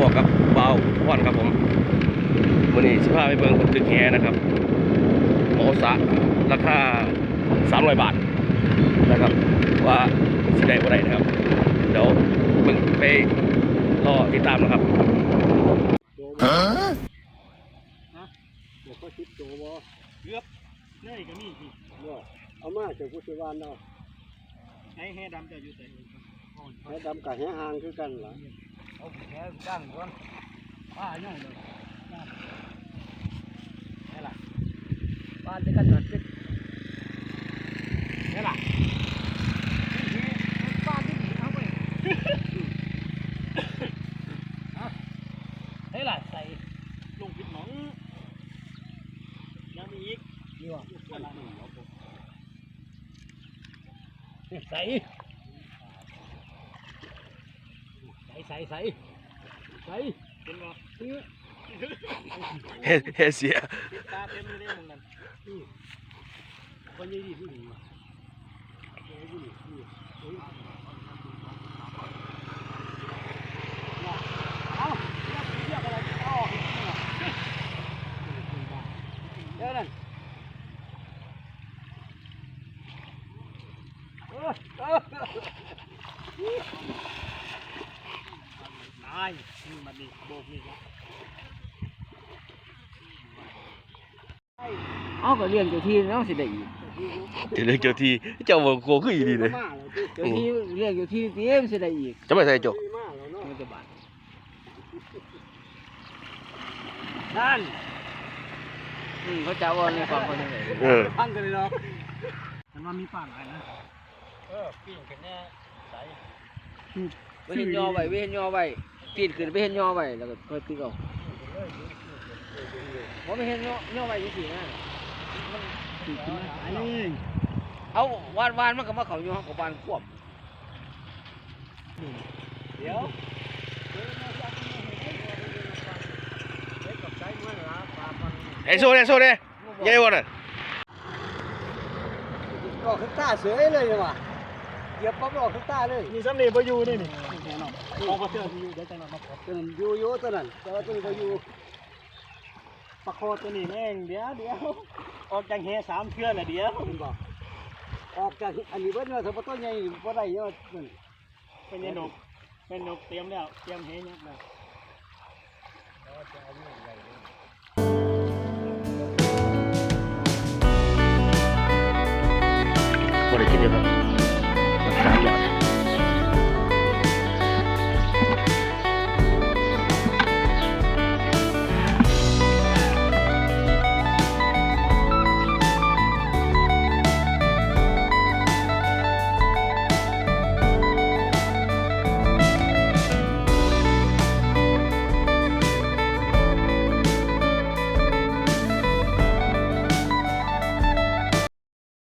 บอกกับเบาพ่อนครับผมวันนี้สิพาไปเบิ่งตึกแหนะครับโมสะราคาสามร้อยบาทนะครับ ว่าสิได้บ่ได้นะครับ เดี๋ยวมึงไปรอติดตามนะครับฮะเดี๋ยวก็ชิดโจวเกือบนี่ก็มีสิเอามาจากพุทธวานเนาะไอ้แห่ดำจะอยู่แต่แห่ดำกับแห่หางคือกันเหรอ นป้าย่องเลยนี่ล่ะป้าจะกันหน่อยสินี่ล่ะป้าที่เอาไปนี่ล่ะ ใส่ลงพิษหนองยังมีอีกนี่วะใส่ใส่ใส่ใส่ใส่เป็นบ่เฮ็ดเฮ็ดเสียติดตาเต็มเลยเด้มึงนั่นคนยี่ดีผู้ดีว่ะเอาเรียกอะไรเอาออกอีกทีว่ะเดี๋ยวนั่นเออเออ ตายนี่มันนี่โบกนี่ละเอาก็เลี้ยงเจ้าที่น้องสิได้อีกเดี๋ยวเจ้าที่เจ้าบ่โกคืออีดีเลยมาแล้วสิเจ้าที่เลี้ยงเจ้าที่เตี้ยมสิได้อีกจะไปใส่จกมาแล้วเนาะมันจะบาดนั่นอืมเขาจะเอาในฟังคนนึงเลยเออพังกันเลยเนาะมันว่ามีป่าหลายนะเออปีนกันแน่ใส่ไปเห็นยอไว้ไปเห็นยอไว้ ปีนขึ้นไปเห็นยอไว้แล้วก็ค่อยตึกเอาเพราะไม่เห็นยอยอไว้จังซี่นะมันปีนขึ้นมาใส่เลยเอาวานวานมันก็มาเขาอยู่ห้องกับวานควบเดี๋ยวไอ้โซ่เด้โซ่เด้ใหญ่บ่น่ะออกข้างใต้เสยเลยว่ะ เหยียบปั๊บออกข้างใต้เลยมีสำเนียงบ่อยู่นี่นี่แน่นอนพอมาเจออยู่เดี๋ยวจังหวะมาขอตัวนั้นอยู่อยู่ตัวนั้นแต่ว่าตัวนี้ก็อยู่ประคอตัวนี้แม่งเดี๋ยวเดี๋ยวออกจากแห่สามเทื่อน่ะเดี๋ยวมันบอกออกจากอันนี้เบิ้ลเนาะถ้าบ่ตัวใหญ่บ่ได้เนาะมันเป็นยนกเป็นนกเตรียมแล้วเตรียมแห่ยักษ์แล้ว